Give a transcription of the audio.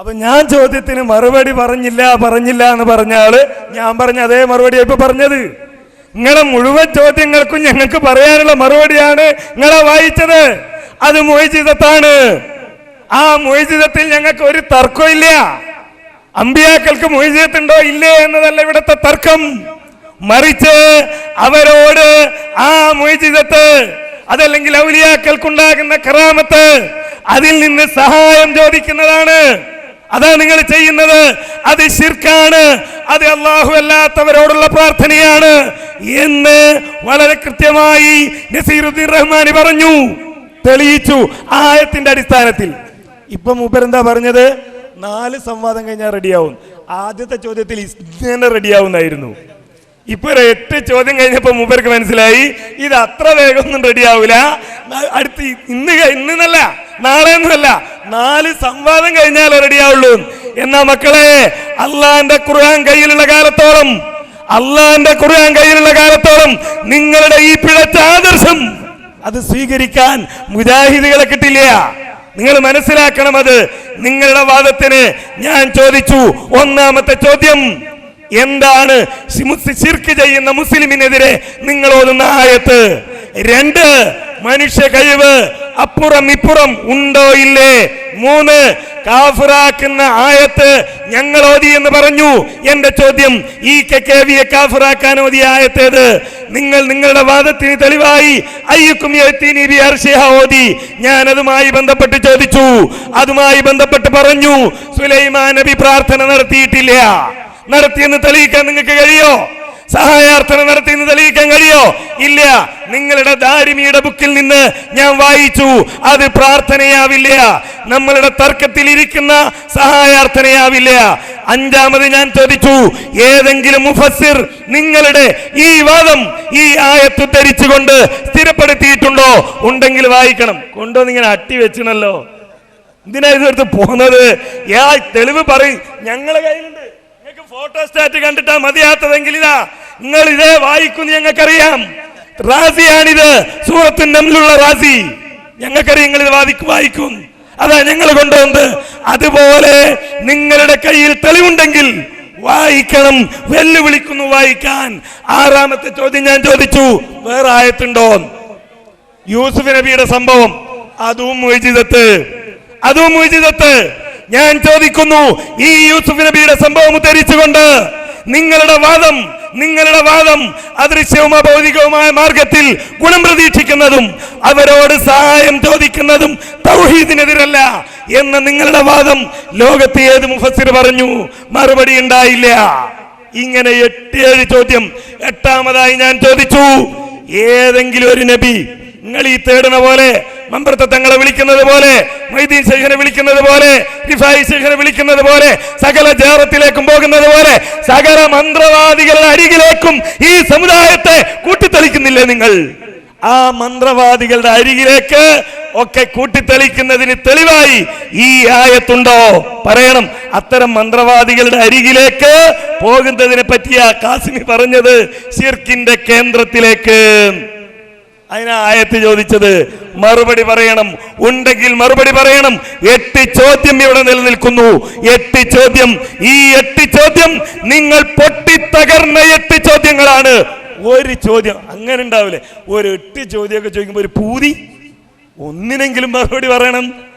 അപ്പൊ ഞാൻ ചോദ്യത്തിന് മറുപടി പറഞ്ഞില്ല പറഞ്ഞില്ല എന്ന് പറഞ്ഞ ആൾ ഞാൻ പറഞ്ഞ അതേ മറുപടിയാണ് ഇപ്പൊ പറഞ്ഞത്. നിങ്ങളെ മുഴുവൻ ചോദ്യങ്ങൾക്കും ഞങ്ങൾക്ക് പറയാനുള്ള മറുപടിയാണ് നിങ്ങളെ വായിച്ചത്. അത് മൊയ്ജിതത്താണ് ആ മൊയ്ജിതത്തിൽ ഞങ്ങൾക്ക് ഒരു തർക്കമില്ല അമ്പിയാക്കൾക്ക് മൊയ്ജിതത്തുണ്ടോ ഇല്ലേ എന്നതല്ല ഇവിടുത്തെ തർക്കം. മറിച്ച് അവരോട് ആ മൊയ്ജിതത്ത് അതല്ലെങ്കിൽ ഔലിയാക്കൾക്കുണ്ടാകുന്ന കറാമത്ത് അതിൽ നിന്ന് സഹായം ചോദിക്കുന്നതാണ്. അതാണ് നിങ്ങൾ ചെയ്യുന്നത്. അത് ശിർക്കാണ്. അത് അള്ളാഹു അല്ലാത്തവരോടുള്ള പ്രാർത്ഥനയാണ്. എന്ന് വളരെ കൃത്യമായി നസീറുദ്ദീൻ റഹ്മാനി പറഞ്ഞു. തെളിയിച്ചു ആയത്തിന്റെ അടിസ്ഥാനത്തിൽ. ഇപ്പൊ മൂപ്പരെന്താ പറഞ്ഞത്? നാല് സംവാദം കഴിഞ്ഞാൽ റെഡിയാവും ആദ്യത്തെ ചോദ്യത്തിൽ ഇങ്ങനെ റെഡിയാവുന്നായിരുന്നു ഇപ്പൊ എട്ട് ചോദ്യം കഴിഞ്ഞപ്പോ മൂപ്പർക്ക് മനസ്സിലായി. ഇത് അത്ര വേഗമൊന്നും റെഡിയാവൂല അടുത്ത് ഇന്ന് ഇന്നല്ല നാളെ ഒന്നുമല്ല നാല് സംവാദം കഴിഞ്ഞാലേ റെഡിയാവുള്ളൂ എന്നാ മക്കളെ അള്ളാന്റെ ഖുർആൻ കയ്യിലുള്ള കാലത്തോളം അള്ളാന്റെ ഖുർആൻ കയ്യിലുള്ള കാലത്തോളം നിങ്ങളുടെ ഈ പിഴച്ച ആദർശം അത് സ്വീകരിക്കാൻ മുജാഹിദികളെ കിട്ടില്ല. നിങ്ങൾ മനസ്സിലാക്കണം അത്. നിങ്ങളുടെ വാദത്തിന് ഞാൻ ചോദിച്ചു. ഒന്നാമത്തെ ചോദ്യം. എന്താണ് ചെയ്യുന്ന മുസ്ലിമിനെതിരെ നിങ്ങൾ ഓതുന്ന ആയത്ത്? രണ്ട് മനുഷ്യ കഴിവ് അപ്പുറം ഇപ്പുറം ഉണ്ടോ ഇല്ലേ? മൂന്ന് കാഫിറാക്കുന്ന ആയത്ത് ഞങ്ങൾ ഓതി എന്ന് പറഞ്ഞു. എന്റെ ചോദ്യം ഈ കെവിയെ കാഫിറാക്കാൻ ഓതിയ ആയത്തേത് നിങ്ങൾ നിങ്ങളുടെ വാദത്തിന് തെളിവായി അയ്യക്കും ഓതി. ഞാൻ അതുമായി ബന്ധപ്പെട്ട് ചോദിച്ചു. അതുമായി ബന്ധപ്പെട്ട് പറഞ്ഞു. സുലൈമാൻ നബി പ്രാർത്ഥന നടത്തിയിട്ടില്ല. നടത്തിയെന്ന് തെളിയിക്കാൻ നിങ്ങൾക്ക് കഴിയോ? സഹായാർത്ഥന നടത്തിയെന്ന് തെളിയിക്കാൻ കഴിയോ? ഇല്ല. നിങ്ങളുടെ ദാരിമിയുടെ ബുക്കിൽ നിന്ന് ഞാൻ വായിച്ചു. അത് പ്രാർത്ഥനയാവില്ല. നമ്മളുടെ തർക്കത്തിൽ ഇരിക്കുന്ന സഹായാർത്ഥനയാവില്ല. അഞ്ചാമത് ഞാൻ ചോദിച്ചു ഏതെങ്കിലും മുഫസ്സിർ നിങ്ങളുടെ ഈ വാദം ഈ ആയത്ത് ധരിച്ചുകൊണ്ട് സ്ഥിരപ്പെടുത്തിയിട്ടുണ്ടോ? ഉണ്ടെങ്കിൽ വായിക്കണം. കൊണ്ടുവന്ന് ഇങ്ങനെ അട്ടി വെച്ചിണല്ലോ. എന്തിനാ ഇതെടുത്ത് പോകുന്നത്? തെളിവ് പറയും. ഞങ്ങളെ കയ്യിലുണ്ട്. ഫോട്ടോസ്റ്റാറ്റ് കണ്ടിട്ടാ മതിയാത്തതെങ്കിൽ ഇതാ നിങ്ങൾ ഇതേ വായിക്കുന്നു ഞങ്ങൾക്കറിയാം. റാസിയാണിത് സൂറത്തിൻ നമ്മിലുള്ള റാസി. ഞങ്ങൾക്കറിയാം നിങ്ങൾ ഇത് വാദിക്കും വായിക്കും. അതാ ഞങ്ങൾ കൊണ്ടുവന്നത്. അതുപോലെ നിങ്ങളുടെ കയ്യിൽ തെളിവുണ്ടെങ്കിൽ വായിക്കണം വെല്ലുവിളിക്കുന്നു വായിക്കാൻ. ആറാമത്തെ ചോദ്യം ഞാൻ ചോദിച്ചു വേറെ ആയത്തുണ്ടോ? യൂസുഫ് നബിയുടെ സംഭവം അതും മൊയ്ജിതത്ത് അതും മൊയ്ജിതത്ത് ഞാൻ ചോദിക്കുന്നു ഈ യൂസുഫ് നബിയുടെ സംഭവം ഉദ്ധരിച്ചുകൊണ്ട് നിങ്ങളുടെ വാദം നിങ്ങളുടെ വാദം അദൃശ്യവും അഭൗതികവുമായ മാർഗത്തിൽ ഗുണം പ്രതീക്ഷിക്കുന്നതും അവരോട് സഹായം ചോദിക്കുന്നതും തൗഹീദിനെതിരല്ല എന്ന നിങ്ങളുടെ വാദം ലോകത്തെ ഏത് മുഫസ്സിർ പറഞ്ഞു? മറുപടി ഉണ്ടായില്ല. ഇങ്ങനെ എട്ട് ഏഴ് ചോദ്യം. എട്ടാമതായി ഞാൻ ചോദിച്ചു ഏതെങ്കിലും ഒരു നബി നിങ്ങൾ ഈ തേടുന്ന പോലെ മന്ത്രത്തെ തങ്ങളെ വിളിക്കുന്നത് പോലെ മൈദീൻ ശേഖനെ വിളിക്കുന്നത് പോലെ റിഫായി ശേഖനെ വിളിക്കുന്നത് പോലെ സകല ജാറത്തിലേക്കും പോകുന്നത് പോലെ സകല മന്ത്രവാദികളുടെ അരികിലേക്കും ഈ സമുദായത്തെ കൂട്ടിത്തെളിക്കുന്നില്ലേ നിങ്ങൾ? ആ മന്ത്രവാദികളുടെ അരികിലേക്ക് ഒക്കെ കൂട്ടിത്തെളിക്കുന്നതിന് തെളിവായി ഈ ആയത്തുണ്ടോ? പറയണം. അത്തരം മന്ത്രവാദികളുടെ അരികിലേക്ക് പോകുന്നതിനെ പറ്റിയ കാസിമി പറഞ്ഞത് ഷിർക്കിന്റെ കേന്ദ്രത്തിലേക്ക്. അതിനാ ആയത്ത് ചോദിച്ചത് മറുപടി പറയണം. ഉണ്ടെങ്കിൽ മറുപടി പറയണം. എട്ട് ചോദ്യം ഇവിടെ നിലനിൽക്കുന്നു. എട്ട് ചോദ്യം. ഈ എട്ട് ചോദ്യം നിങ്ങൾ പൊട്ടിത്തകർന്ന എട്ട് ചോദ്യങ്ങളാണ്. ഒരു ചോദ്യം അങ്ങനെ ഉണ്ടാവില്ലേ? ഒരു എട്ട് ചോദ്യമൊക്കെ ചോദിക്കുമ്പോൾ ഒരു പൂതി. ഒന്നിനെങ്കിലും മറുപടി പറയണം.